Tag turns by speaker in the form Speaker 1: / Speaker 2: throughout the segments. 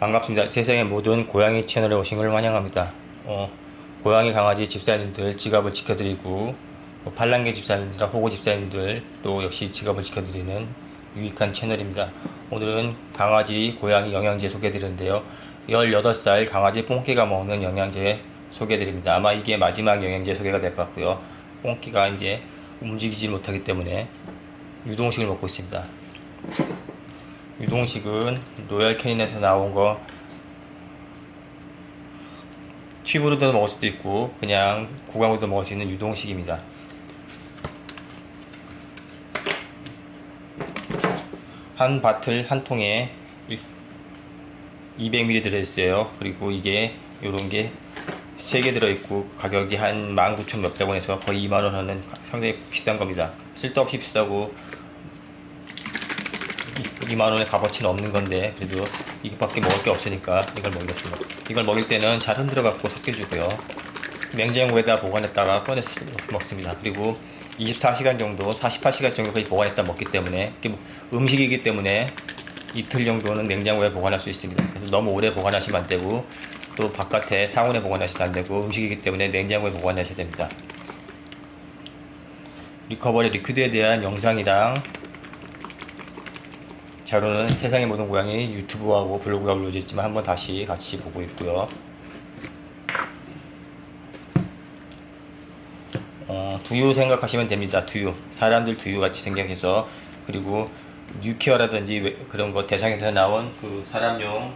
Speaker 1: 반갑습니다. 세상의 모든 고양이 채널에 오신 걸 환영합니다. 어, 고양이 강아지 집사님들 지갑을 지켜드리고 뭐 팔랑개 집사님들, 호구 집사님들 또 역시 지갑을 지켜드리는 유익한 채널입니다. 오늘은 강아지 고양이 영양제 소개해드리는데요. 18살 강아지 뽕끼가 먹는 영양제 소개해드립니다. 아마 이게 마지막 영양제 소개가 될 것 같고요. 뽕끼가 이제 움직이지 못하기 때문에 유동식을 먹고 있습니다. 유동식은 로얄 캐닌에서 나온 거 튜브로도 먹을 수도 있고 그냥 구강으로도 먹을 수 있는 유동식입니다. 한 바틀 한 통에 200ml 들어있어요. 그리고 이게 요런 게 3개 들어있고 가격이 한 19,000 몇백 원에서 거의 2만원 하는 상당히 비싼 겁니다. 쓸데없이 비싸고 2만 원의 값어치는 없는 건데 그래도 이것밖에 먹을 게 없으니까 이걸 먹겠습니다. 이걸 먹일 때는 잘 흔들어 갖고 섞여주고요. 냉장고에다 보관했다가 꺼내 서 먹습니다. 그리고 24시간 정도, 48시간 정도까지 보관했다 먹기 때문에 뭐 음식이기 때문에 이틀 정도는 냉장고에 보관할 수 있습니다. 그래서 너무 오래 보관하시면 안 되고 또 바깥에 상온에 보관하셔도 안 되고 음식이기 때문에 냉장고에 보관하셔야 됩니다. 리커버리 리퀴드에 대한 영상이랑 자료는 세상의 모든 고양이 유튜브하고 블로그가 올려져 있지만 한번 다시 같이 보고 있고요. 어, 두유 생각하시면 됩니다. 두유. 사람들 두유 같이 생각해서 그리고 뉴케어라든지 왜- 그런 거 대상에서 나온 그 사람용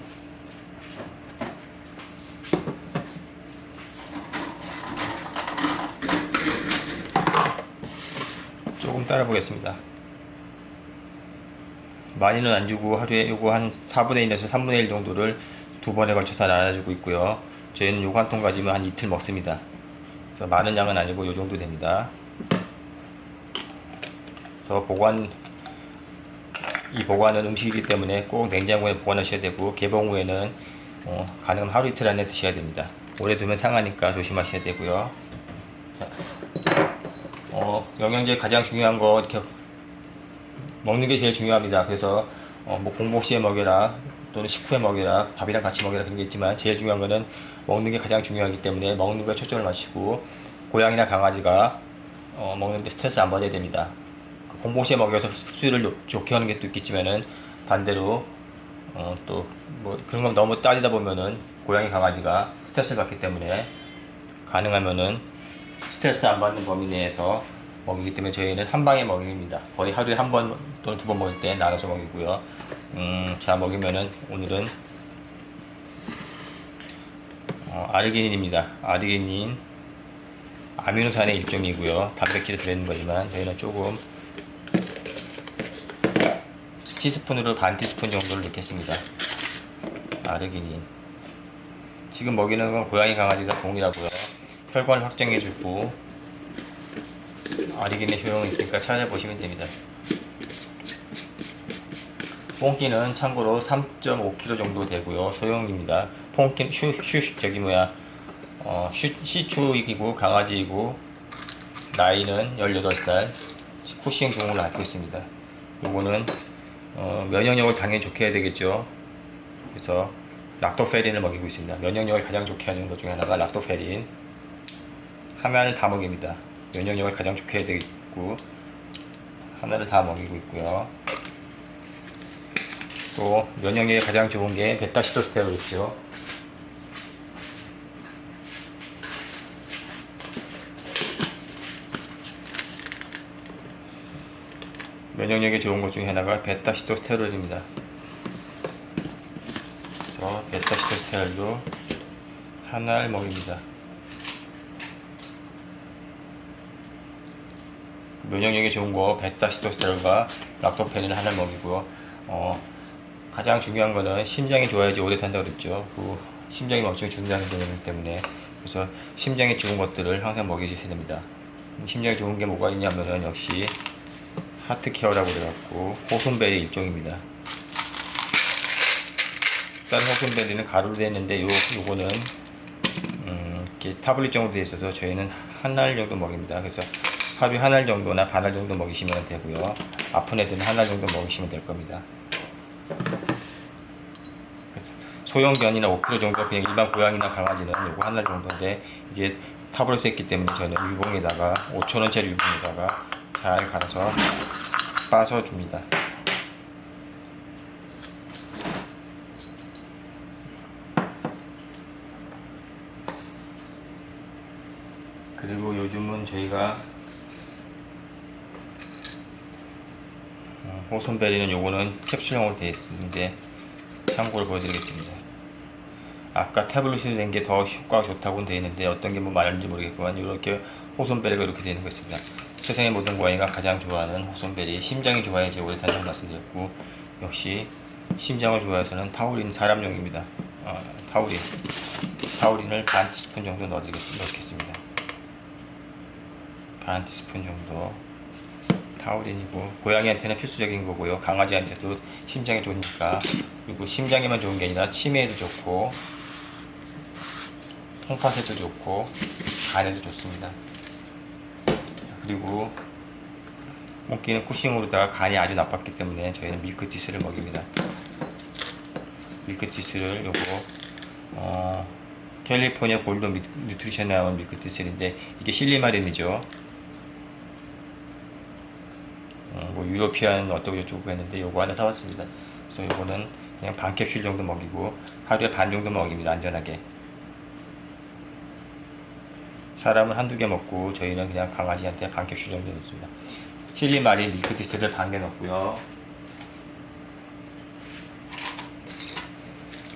Speaker 1: 조금 따라 보겠습니다. 많이는 안 주고 하루에 요거 한 4분의 1에서 3분의 1 정도를 두 번에 걸쳐서 나눠주고 있고요. 저희는 요거 한 통 가지면 한 이틀 먹습니다. 그래서 많은 양은 아니고 요 정도 됩니다. 그래서 보관 이 보관은 음식이기 때문에 꼭 냉장고에 보관하셔야 되고 개봉 후에는 어, 가능하면 하루 이틀 안에 드셔야 됩니다. 오래 두면 상하니까 조심하셔야 되고요. 자, 어, 영양제 가장 중요한 거 이렇게 먹는 게 제일 중요합니다. 그래서 어, 뭐 공복 시에 먹여라 또는 식후에 먹여라 밥이랑 같이 먹여라 그런 게 있지만 제일 중요한 거는 먹는 게 가장 중요하기 때문에 먹는 거에 초점을 맞추고 고양이나 강아지가 어, 먹는데 스트레스 안 받아야 됩니다. 그 공복 시에 먹여서 요- 좋게 하는 게 또 있겠지만은 반대로 어, 또뭐 그런 건 너무 따지다 보면은 고양이 강아지가 스트레스를 받기 때문에 가능하면은 스트레스 안 받는 범위 내에서 먹이기 때문에 저희는 한 방에 먹입니다. 거의 하루에 한 번 또는 두 번 먹을 때 나눠서 먹이고요. 음, 자 먹이면은 오늘은 어, 아르기닌입니다. 아르기닌 아미노산의 일종이고요. 단백질이 들어있는 거지만 저희는 조금 티스푼으로 반 티스푼 정도를 넣겠습니다. 아르기닌 지금 먹이는 건 고양이 강아지가 동일하고요. 혈관을 확장해주고 아리긴의 효용이 있으니까 찾아보시면 됩니다. 뽕끼는 참고로 3.5kg 정도 되고요. 소형입니다. 뽕끼 슈, 슈, 저기 뭐야, 어, 슈, 시추이고 강아지이고 나이는 18살 쿠싱 종을 갖고 있습니다. 요거는 어, 면역력을 당연히 좋게 해야 되겠죠. 그래서 락토페린을 먹이고 있습니다. 면역력을 가장 좋게 하는 것 중에 하나가 락토페린. 하나를 다 먹입니다. 면역력을 가장 좋게 해야 되겠고 하나를 다 먹이고 있고요. 또 면역력에 가장 좋은 게 베타시토스테롤 있죠. 면역력에 좋은 것 중에 하나가 베타시토스테롤입니다. 그래서 베타시토스테롤도 하나를 먹입니다. 면역력에 좋은 거 베타시토스테롤과 락토페닌을 하나 먹이고요. 어, 가장 중요한 거는 심장이 좋아야지 오래 산다고 그랬죠. 그 심장이 멈추면 죽는다는 개념이기 때문에 그래서 심장에 좋은 것들을 항상 먹여주셔야 됩니다. 심장에 좋은 게 뭐가 있냐면은 역시 하트케어라고 그래갖고 호순베리 일종입니다. 다른 호순베리는 가루로 되어 있는데 요, 요거는 음, 이렇게 타블릿 정도 되어 있어서 저희는 한 알 정도 먹입니다. 그래서 하루에 한 알 정도나 반 알 정도 먹이시면 되고요. 아픈 애들은 한 알 정도 먹이시면 될 겁니다. 소형견이나 5kg 정도 그냥 일반 고양이나 강아지는 요거 한달 정도인데 이게 타브로스 했기 때문에 저희는 유봉에다가 5천원짜리 유봉에다가 잘 갈아서 빠서 줍니다. 그리고 요즘은 저희가 어, 호손베리는 요거는 캡슐형으로 되어 있는데 참고를 보여드리겠습니다. 아까 타블릿이 된 게 더 효과가 좋다고는 되어 있는데 어떤 게뭐 말하는지 모르겠지만 이렇게 호손베리가 이렇게 되는 거 있습니다. 세상의 모든 고양이가 가장 좋아하는 호손베리 심장이 좋아야지 오래 탄다고 말씀드렸고 역시 심장을 좋아해서는 타우린 사람용입니다. 어, 타우린 타우린을 반 티스푼 정도 넣어드리겠습니다. 반 티스푼 정도 타우린이고 고양이한테는 필수적인 거고요. 강아지한테도 심장에 좋으니까 그리고 심장에만 좋은 게 아니라 치매에도 좋고 홍파세도 좋고 간에도 좋습니다. 그리고 먹기는 쿠싱으로다가 간이 아주 나빴기 때문에 저희는 밀크티스를 먹입니다. 밀크티스를 요거 어, 캘리포니아 골드 미- 뉴트리션 나온 밀크티스인데 이게 실리마린이죠. 어, 뭐 유로피안 어떻고 저쩌고 했는데 요거 하나 사왔습니다. 그래서 요거는 그냥 반 캡슐 정도 먹이고 하루에 반 정도 먹입니다. 안전하게. 사람은 한두 개 먹고 저희는 그냥 강아지한테 반 캡슐 정도 넣습니다. 실리마린 밀크티스를 반 개 넣고요.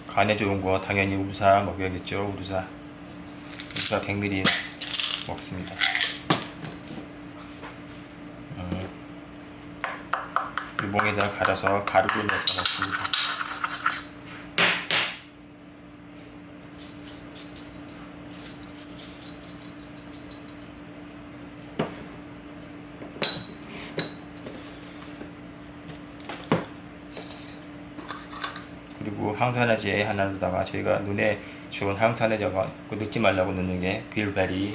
Speaker 1: 간에 좋은 거 당연히 우루사 먹여야겠죠. 우루사. 우루사 100ml 먹습니다. 음, 유봉에다 갈아서 가루를 넣어서 먹습니다. 그리고 항산화제 하나로다가 저희가 눈에 좋은 항산화제가 그 늙지 말라고 넣는 게 빌베리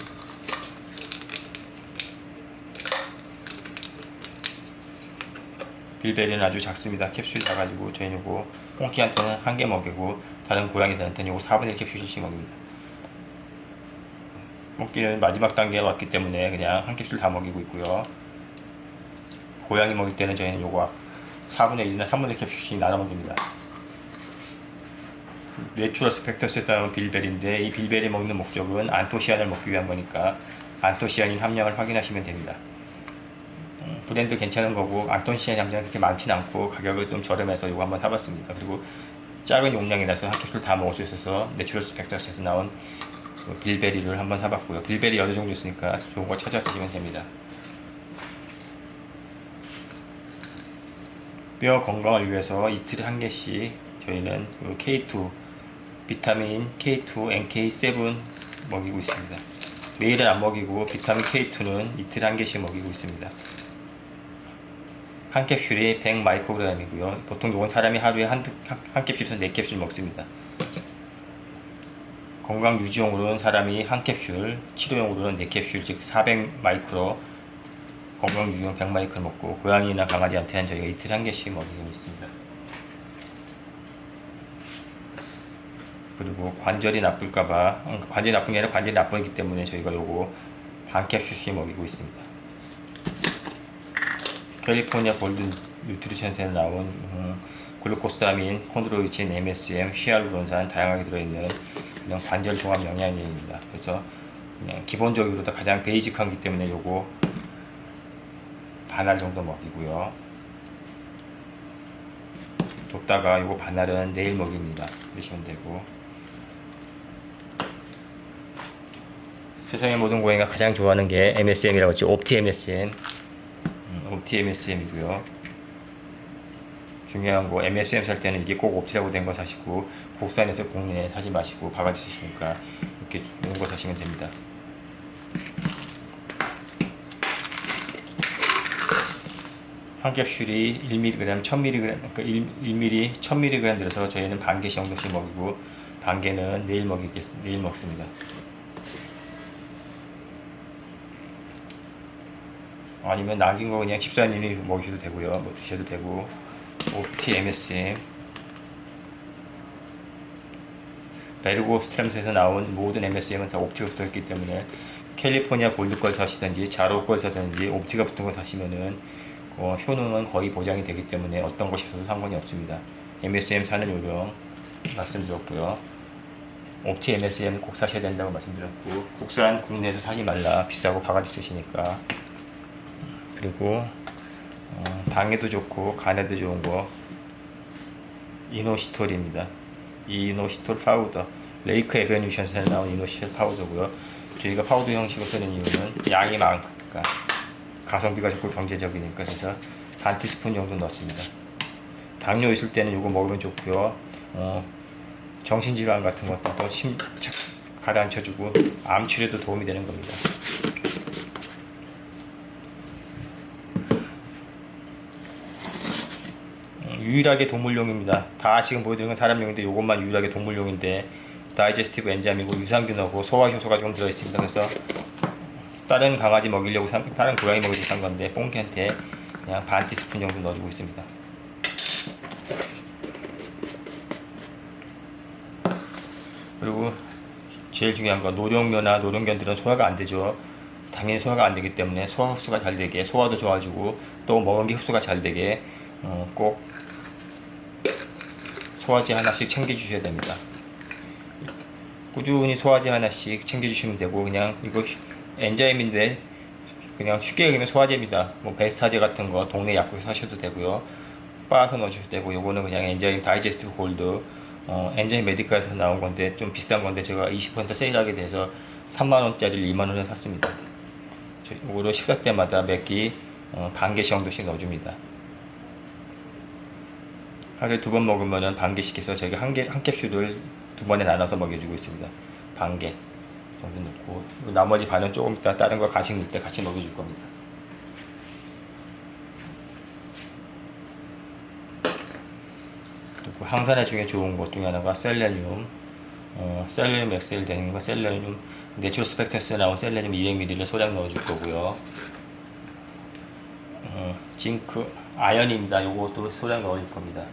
Speaker 1: 빌베리는 아주 작습니다. 캡슐 작아지고 저희는 요거 홍키한테는 한 개 먹이고 다른 고양이들한테는 요거 4분의 1 캡슐씩 먹입니다. 홍키는 마지막 단계에 왔기 때문에 그냥 한 캡슐 다 먹이고 있고요. 고양이 먹일 때는 저희는 요거 4분의 1이나 3분의 1 캡슐씩 나눠 먹입니다. 내추럴 스펙터스에 따른 빌베리인데 이 빌베리 먹는 목적은 안토시안을 먹기 위한 거니까 안토시아닌 함량을 확인하시면 됩니다. 음, 브랜드 괜찮은 거고 안토시아닌 함량이 그렇게 많진 않고 가격을 좀 저렴해서 이거 한번 사봤습니다. 그리고 작은 용량이라서 한 캡슐 다 먹을 수 있어서 내추럴 스펙터스에서 나온 그 빌베리를 한번 사봤고요. 빌베리 여러 종류 있으니까 좋은 거 찾아 쓰시면 됩니다. 뼈 건강을 위해서 이틀에 한 개씩 저희는 그 K2 비타민 K2, NK7 먹이고 있습니다. 매일은 안 먹이고 비타민 K2는 이틀에 한 개씩 먹이고 있습니다. 한 캡슐이 100 마이크로그램이고요. 보통 이건 사람이 하루에 한, 두- 한, 한 캡슐에서 네 캡슐 먹습니다. 건강 유지용으로는 사람이 한 캡슐, 치료용으로는 네 캡슐, 즉 400 마이크로 건강 유지용 100 마이크로 먹고 고양이나 강아지한테는 저희가 이틀에 한 개씩 먹이고 있습니다. 그리고 관절이 나쁠까봐 음, 관절이 나쁜 게 아니라 관절이 나쁘기 때문에 저희가 요거 반 캡슐씩 먹이고 있습니다. 캘리포니아 골든 뉴트리션에서 나온 음, 글루코사민, 콘드로이친, MSM, 히알루론산 다양하게 들어있는 그냥 관절 종합 영양제입니다. 그래서 그냥 기본적으로 도 가장 베이직하기 때문에 요거 반알 정도 먹이고요. 뒀다가 요거 반알은 내일 먹입니다. 그러시면 되고 세상의 모든 고양이가 가장 좋아하는 게 MSM이라고 했죠. 옵티 MSM. 음, 옵티 MSM이고요. 중요한 거 MSM 살 때는 이게 꼭 옵티라고 된 거 사시고 국산에서 국내에 사지 마시고 바가지 쓰시니까 이렇게 좋은 거 사시면 됩니다. 한 캡슐이 1mg, 1000mg, 그러니까 1, 1ml, 1000mg 들어서 저희는 반 개씩 정도씩 먹이고 반 개는 내일 먹이겠, 내일 먹습니다. 아니면 남긴 거 그냥 집사님이 먹으셔도 되고요. 뭐 드셔도 되고 옵티 MSM 베르고 스트램스에서 나온 모든 MSM은 다 옵티가 붙어 있기 때문에 캘리포니아 골드 걸 사시든지 자로 걸 사든지 옵티가 붙은 거 사시면은 어, 효능은 거의 보장이 되기 때문에 어떤 것이어도 상관이 없습니다. MSM 사는 요령 말씀드렸고요. 옵티 MSM 꼭 사셔야 된다고 말씀드렸고 국산 국내에서 사지 말라 비싸고 바가지 쓰시니까 그리고 어, 방에도 좋고 간에도 좋은 거 이노시톨입니다. 이노시톨 파우더 레이크 에베뉴션에서 나온 이노시톨 파우더고요. 저희가 파우더 형식으로 쓰는 이유는 양이 많으니까 가성비가 좋고 경제적이니까 그래서 반 티스푼 정도 넣습니다. 당뇨 있을 때는 이거 먹으면 좋고요. 어, 정신질환 같은 것도 또 침착 가라앉혀주고 암 치료에도 도움이 되는 겁니다. 음, 유일하게 동물용입니다. 다 지금 보여드린 건 사람용인데 이것만 유일하게 동물용인데 다이제스티브 엔자임이고 유산균하고 소화 효소가 좀 들어있습니다. 그래서 다른 강아지 먹이려고 산, 다른 고양이 먹이려고 산 건데 뽕키한테 그냥 반 티스푼 정도 넣어주고 있습니다. 그리고 제일 중요한 건 노령묘나 노령견들은 소화가 안 되죠. 당연히 소화가 안 되기 때문에 소화 흡수가 잘 되게 소화도 좋아지고 또 먹은 게 흡수가 잘 되게 어, 꼭 소화제 하나씩 챙겨 주셔야 됩니다. 꾸준히 소화제 하나씩 챙겨 주시면 되고 그냥 이거 엔자임인데 그냥 쉽게 얘기하면 소화제입니다. 뭐 베스타제 같은 거 동네 약국에서 사셔도 되고요. 빻아서 넣으셔도 되고 요거는 그냥 엔자임 다이제스티브 골드 어, 엔자임 메디카에서 나온 건데 좀 비싼 건데 제가 20% 세일하게 돼서 3만 원짜리를 2만 원에 샀습니다. 이거를 식사 때마다 몇끼 어, 정도씩 넣어줍니다. 하루에 두 번 먹으면은 반 개씩 해서 저희가 한 개, 한 캡슐을 두 번에 나눠서 먹여주고 있습니다. 반 개 정도 넣고 나머지 반은 조금 이따 다른 거 간식 넣을 때 같이 먹여줄 겁니다. 그리고 항산화 중에 좋은 것 중에 하나가 셀레늄 어, 셀레늄 엑셀 되는 거 셀레늄 내추럴 스펙트스에 나온 셀레늄 200ml를 소량 넣어줄 거고요 어, 징크 아연입니다 요것도 소량 넣어줄 겁니다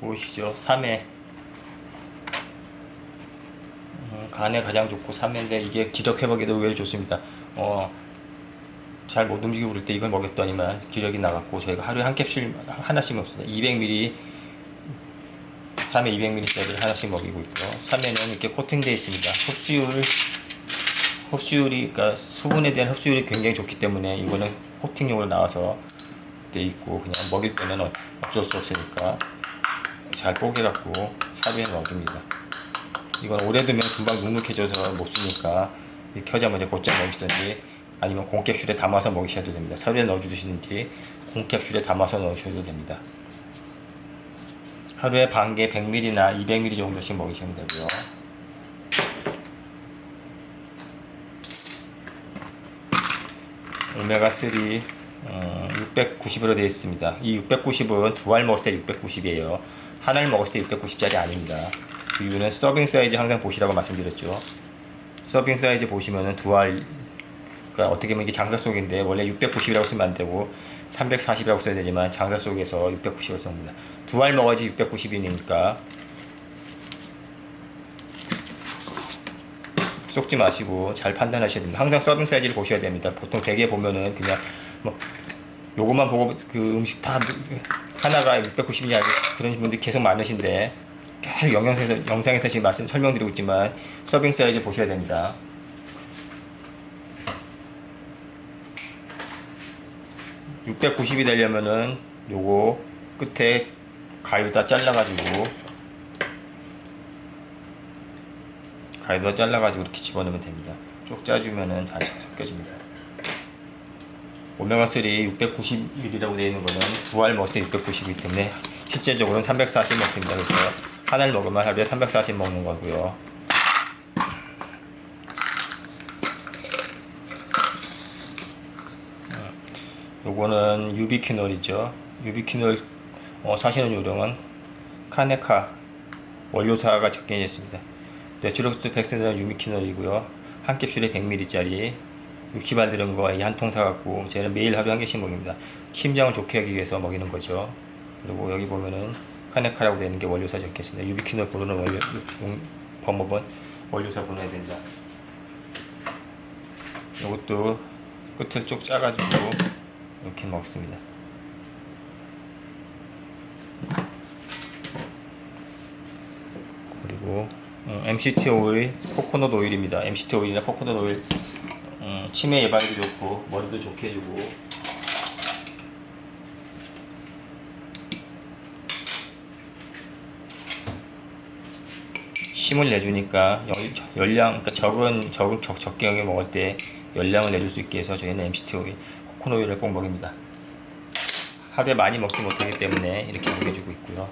Speaker 1: 보이시죠 3회 음, 간에 가장 좋고 3회인데 이게 회복에도 의외로 좋습니다. 어, 잘 못 움직이고 그럴 때 이걸 먹였더니만 기력이 나갔고 저희가 하루에 한 캡슐 하나씩 먹습니다. 200ml 3회 200ml짜리 하나씩 먹이고 있고요. 3회는 이렇게 코팅되어 있습니다. 흡수율 흡수율이 그러니까 수분에 대한 흡수율이 굉장히 좋기 때문에 이거는 코팅용으로 나와서 돼 있고 그냥 먹일 때는 어- 어쩔 수 없으니까 잘 뽀개갖고 사비에 넣어줍니다. 이건 오래 두면 금방 눅눅해져서 못 쓰니까 켜자마자 곧장 먹이시든지 아니면 공캡슐에 담아서 먹이셔도 됩니다. 사료에 넣어주시든지 공캡슐에 담아서 넣으셔도 됩니다. 하루에 반 개 100ml나 200ml 정도씩 먹이시면 되고요. 오메가3 어, 690으로 되어 있습니다. 이 690은 두 알 먹었을 때 690이에요. 한 알 먹었을 때 690짜리 아닙니다. 그 이유는 서빙 사이즈 항상 보시라고 말씀드렸죠. 서빙 사이즈 보시면은 두 알, 그러니까 어떻게 보면 이게 장사 속인데 원래 690이라고 쓰면 안 되고 340이라고 써야 되지만 장사 속에서 690을 씁니다. 두 알 먹어야지 690이니까 쏙지 마시고 잘 판단하셔야 됩니다. 항상 서빙 사이즈를 보셔야 됩니다. 보통 대개 보면은 그냥 뭐 요것만 보고 그 음식 다 하나가 690이냐 그런 분들이 계속 많으신데 계속 영상에서 영상에서 지금 말씀 설명드리고 있지만 서빙 사이즈 보셔야 됩니다. (690이) 되려면은 요거 끝에 가위다 잘라가지고 가위다 잘라가지고 이렇게 집어넣으면 됩니다. 쪽 짜주면은 잘 섞여집니다. 오메가3 690ml라고 되어 있는 거는 두 알 먹을 때 690이기 때문에 실제적으로는 340 먹습니다. 그래서 하나를 먹으면 하루에 340 먹는 거고요. 요거는 유비퀴놀이죠. 유비퀴놀 어, 사시는 요령은 카네카 원료사가 적혀져 있습니다. 내추럴스 백센은 유비퀴놀이고요. 한 캡슐에 100ml짜리 60알 들은 거 한 통 사갖고 저는 매일 하루에 한 개씩 먹입니다. 심장을 좋게 하기 위해서 먹이는 거죠. 그리고 여기 보면은 카네카라고 되는 게 원료사 적혀 있습니다. 유비퀴놀 고르는 원료 용- 방법은 원료사 보내야 된다. 이것도 끝을 쭉 짜가지고 이렇게 먹습니다. 그리고 음, MCT 오일, 코코넛 오일입니다. MCT 오일이나 코코넛 오일 음, 치매 예방에도 좋고 머리도 좋게 해주고 힘을 내주니까 열, 열량 그러니까 적은 적은 적, 적게 먹을 때 열량을 내줄 수 있게 해서 저희는 MCT 오일, 오일을 꼭 먹입니다. 하루에 많이 먹지 못하기 때문에 이렇게 먹여주고 있고요.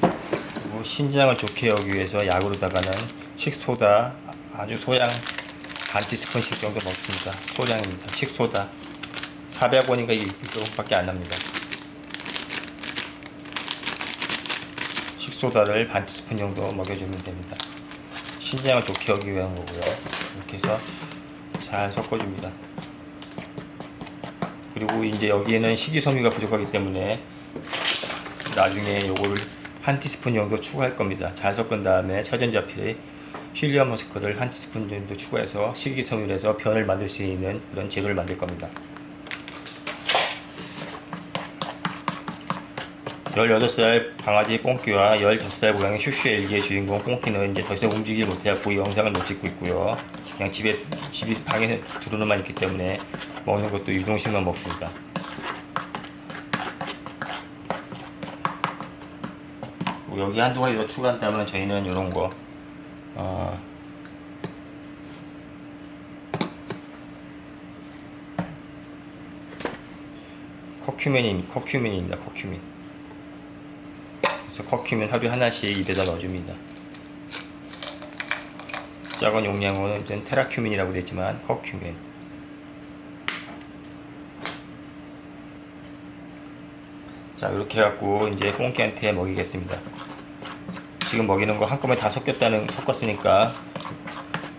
Speaker 1: 그리고 신장을 좋게 하기 위해서 약으로다가는 식소다 아주 소량 반 티스푼씩 정도 먹습니다. 소량입니다. 식소다 400원인가 이거밖에 안 납니다. 식소다를 반 티스푼 정도 먹여주면 됩니다. 신장을 좋게 하기 위한 거고요. 이렇게 해서 잘 섞어줍니다. 그리고 이제 여기에는 식이섬유가 부족하기 때문에 나중에 요거를 한 티스푼 정도 추가할 겁니다. 잘 섞은 다음에 차전자필에 힐리엄 머스크를 한 티스푼 정도 추가해서 식이섬유를 해서 변을 만들 수 있는 그런 재료를 만들 겁니다. 18살 강아지 뽕끼와 15살 고양이 슈슈 엘기의 주인공 뽕끼는 이제 더 이상 움직이지 못해갖고 이 영상을 못 찍고 있고요. 그냥 집에, 집이 방에 두루누만 있기 때문에 먹는 것도 유동식만 먹습니다. 여기 가지 더 추가한다면 저희는 이런 거, 어, 커큐멘입니다. 커큐멘입니다. 커큐멘. 그래서 커큐멘 하루에 하나씩 입에다 넣어줍니다. 작은 용량은 일단 테라큐멘이라고 되어 있지만 커큐멘. 자 이렇게 해갖고 이제 뽕끼한테 먹이겠습니다. 지금 먹이는 거 한꺼번에 다 섞였다는 섞었으니까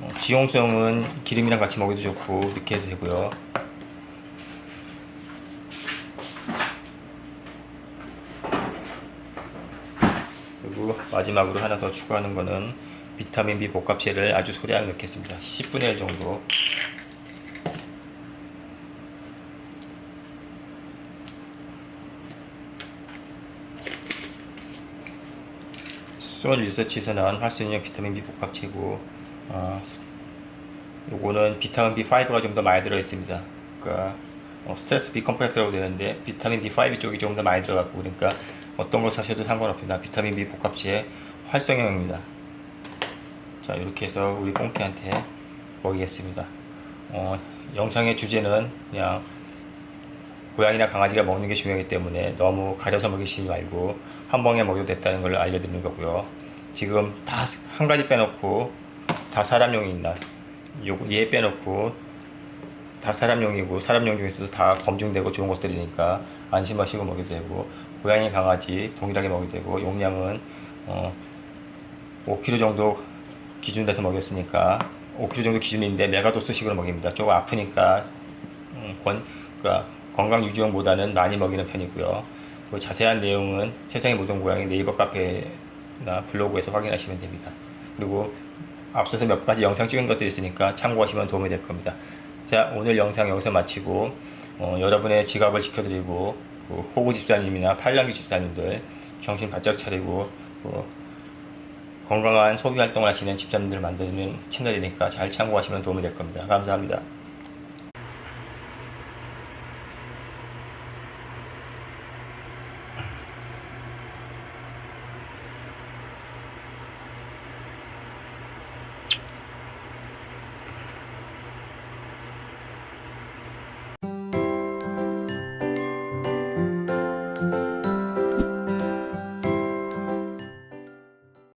Speaker 1: 어, 지용성은 기름이랑 같이 먹여도 좋고 이렇게 해도 되고요. 그리고 마지막으로 하나 더 추가하는 거는 비타민 B 복합제를 아주 소량 넣겠습니다. 10분의 1 정도. 수원 리서치에서 나온 활성형 비타민 B 복합제고 어, 요거는 비타민 B5가 좀 더 많이 들어 있습니다. 그러니까 어, 스트레스 B 컴플렉스라고 되는데 비타민 B5 쪽이 좀 더 많이 들어갔고 그러니까 어떤 걸 사셔도 상관없습니다. 비타민 B 복합제 활성형입니다. 자 이렇게 해서 우리 꽁키한테 먹이겠습니다. 어, 영상의 주제는 그냥 고양이나 강아지가 먹는 게 중요하기 때문에 너무 가려서 먹이시지 말고 한 번에 먹여도 됐다는 걸 알려드리는 거고요. 지금 다 한 가지 빼놓고 다 사람용이 있나? 요거 얘 빼놓고 다 사람용이고 사람용 중에서도 다 검증되고 좋은 것들이니까 안심하시고 먹여도 되고 고양이 강아지 동일하게 먹여도 되고 용량은 어 5kg 정도 기준으로 해서 먹였으니까 5kg 정도 기준인데 메가도스식으로 먹입니다. 조금 아프니까 음, 권, 그러니까 건강 유지용보다는 많이 먹이는 편이고요. 그 자세한 내용은 세상의 모든 고양이 네이버 카페나 블로그에서 확인하시면 됩니다. 그리고 앞서서 몇 가지 영상 찍은 것들이 있으니까 참고하시면 도움이 될 겁니다. 자, 오늘 영상 여기서 마치고 어, 여러분의 지갑을 지켜드리고 그 호구 집사님이나 팔랑귀 집사님들 정신 바짝 차리고 그 건강한 소비 활동을 하시는 집사님들 만드는 채널이니까 잘 참고하시면 도움이 될 겁니다. 감사합니다.